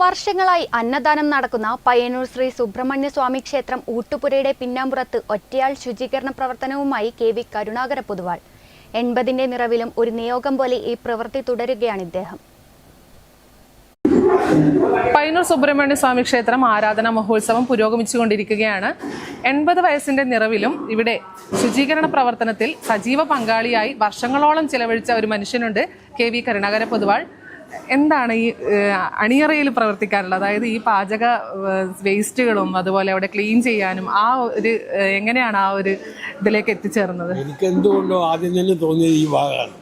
വർഷങ്ങളായി അന്നദാനം നടക്കുന്ന പയ്യന്നൂർ ശ്രീ സുബ്രഹ്മണ്യ സ്വാമി ക്ഷേത്രം ഊട്ടുപുരയുടെ പിന്നാമ്പുറത്ത് ഒറ്റയാൾ ശുചീകരണ പ്രവർത്തനവുമായി കെ വി കരുണാകര പൊതുവാൾ. എൺപതിന്റെ നിറവിലും ഒരു നിയോഗം പോലെ ഈ പ്രവൃത്തി തുടരുകയാണ് ഇദ്ദേഹം. പയ്യന്നൂർ സുബ്രഹ്മണ്യ സ്വാമി ക്ഷേത്രം ആരാധന മഹോത്സവം പുരോഗമിച്ചുകൊണ്ടിരിക്കുകയാണ്. എൺപത് വയസ്സിന്റെ നിറവിലും ഇവിടെ ശുചീകരണ പ്രവർത്തനത്തിൽ സജീവ പങ്കാളിയായി വർഷങ്ങളോളം ചിലവഴിച്ച ഒരു മനുഷ്യനുണ്ട് കെ വി കരുണാകര പൊതുവാൾ. എന്താണ് ഈ അണിയറയിൽ പ്രവർത്തിക്കാറുള്ളത് അതായത് ഈ പാചക വേസ്റ്റുകളും അതുപോലെ അവിടെ ക്ലീൻ ചെയ്യാനും ആ ഒരു എങ്ങനെയാണ് ആ ഒരു ഇതിലേക്ക് എത്തിച്ചേർന്നത്? എനിക്ക് എന്തുകൊണ്ടോ ആദ്യം തന്നെ തോന്നിയത് ഈ ഭാഗമാണ്.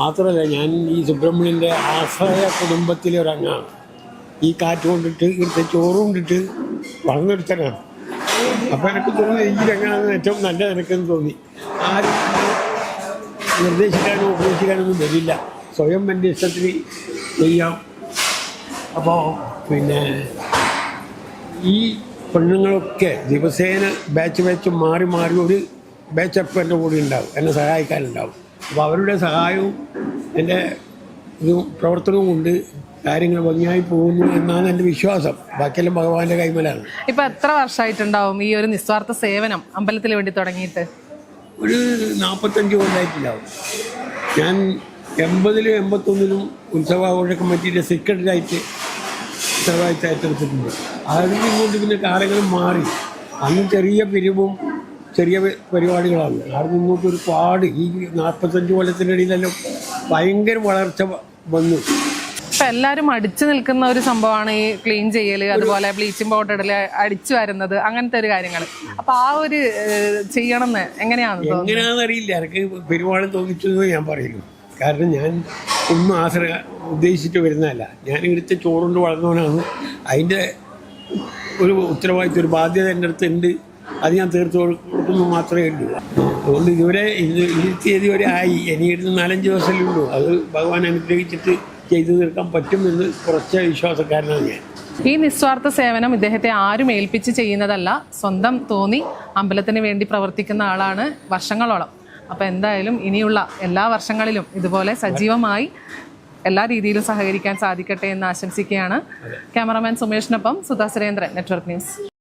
മാത്രമല്ല ഞാൻ ഈ സുബ്രഹ്മണ്യന്റെ ആശ്രയ കുടുംബത്തിലെ ഒരംഗമാണ്. ഈ കാറ്റ് കൊണ്ടിട്ട് ഇവിടുത്തെ ചോറ് കൊണ്ടിട്ട് വളർന്നെടുത്തനാണ് അപ്പോൾ എനിക്ക് തോന്നി ഈ രംഗമാണ് ഏറ്റവും നല്ലത് എനിക്കെന്ന് തോന്നി. ആരും നിർദ്ദേശിക്കാനോ ഉപദേശിക്കാനൊന്നും വരില്ല. സ്വയം എന്റെ ഇഷ്ടത്തിന് ചെയ്യാം. അപ്പോൾ പിന്നെ ഈ പെണ്ണുങ്ങളൊക്കെ ദിവസേന ബാച്ച് ബാച്ച് മാറി മാറി ഒരു ബാച്ച് അപ്പ് എന്റെ കൂടെ ഉണ്ടാവും എന്നെ സഹായിക്കാനുണ്ടാവും. അപ്പോൾ അവരുടെ സഹായവും എന്റെ ഒരു പ്രവർത്തനവും കൊണ്ട് കാര്യങ്ങൾ ഭംഗിയായി പോകുന്നു എന്നാണ് എന്റെ വിശ്വാസം. ബാക്കിയെല്ലാം ഭഗവാന്റെ കൈമലാണ്. ഇപ്പൊ എത്ര വർഷമായിട്ടുണ്ടാവും ഈ ഒരു നിസ്വാർത്ഥ സേവനം അമ്പലത്തിന് വേണ്ടി തുടങ്ങിയിട്ട്? ഒരു നാൽപ്പത്തഞ്ച് കൊല്ലായിട്ടുണ്ടാവും. ഞാൻ എൺപതിലും എൺപത്തൊന്നിലും ഉത്സവാഘോഷ കമ്മിറ്റിയുടെ സെക്രട്ടറിയായിട്ട് ഉത്സവമായിട്ട് ഏറ്റെടുത്തിട്ടുണ്ട് അതിന് ഇങ്ങോട്ട് പിന്നെ കാലങ്ങൾ മാറി. അന്ന് ചെറിയ പിരിവും ചെറിയ പരിപാടികളാണ്. അവിടെ ഇങ്ങോട്ട് ഒരുപാട് ഈ നാൽപ്പത്തഞ്ച് കൊല്ലത്തിന്റെ ഇടയിലെല്ലാം ഭയങ്കര വളർച്ച വന്നു. ഇപ്പം എല്ലാവരും അടിച്ചു നിൽക്കുന്ന ഒരു സംഭവമാണ് ഈ ക്ലീൻ ചെയ്യൽ അതുപോലെ ബ്ലീച്ചിങ് പൗഡർ ഇടൽ അടിച്ചു വരുന്നത് അങ്ങനത്തെ ഒരു കാര്യങ്ങൾ. അപ്പം ആ ഒരു ചെയ്യണമെന്ന് എങ്ങനെയാണ് എങ്ങനെയാണെന്ന് അറിയില്ല. എനിക്ക് പെരുമാളം തോന്നിച്ചു ഞാൻ പറയുന്നു. കാരണം ഞാൻ ഒന്നും ആശ്രയ ഉദ്ദേശിച്ചു വരുന്നതല്ല. ഞാൻ ഇവിടുത്തെ ചോറുകൊണ്ട് വളർന്നവനാണ്. അതിന്റെ ഒരു ഉത്തരവാദിത്വം ഒരു ബാധ്യത എന്റെ അടുത്ത് ഉണ്ട്. അത് ഞാൻ തീർത്തു കൊടുക്കുന്നു മാത്രമേ ഉള്ളൂ. അതുകൊണ്ട് ഇതുവരെ ഇത് ഈ തീയതി വരെ ആയി. ഇരുന്ന് നാലഞ്ച് ദിവസമല്ലേ ഉള്ളൂ. അത് ഭഗവാൻ അനുഗ്രഹിച്ചിട്ട് ചെയ്തു തീർക്കാൻ പറ്റുമെന്ന് കുറച്ച് വിശ്വാസക്കാരനാണ് ഞാൻ. ഈ നിസ്വാർത്ഥ സേവനം ഇദ്ദേഹത്തെ ആരും ഏൽപ്പിച്ച് ചെയ്യുന്നതല്ല. സ്വന്തം തോന്നി അമ്പലത്തിന് വേണ്ടി പ്രവർത്തിക്കുന്ന ആളാണ് വർഷങ്ങളോളം. അപ്പൊ എന്തായാലും ഇനിയുള്ള എല്ലാ വർഷങ്ങളിലും ഇതുപോലെ സജീവമായി എല്ലാ രീതിയിലും സഹകരിക്കാൻ സാധിക്കട്ടെ എന്ന് ആശംസിക്കുകയാണ്. ക്യാമറാമാൻ സുമേഷിനൊപ്പം സുധാ സുരേന്ദ്രൻ നെറ്റ്വർക്ക് ന്യൂസ്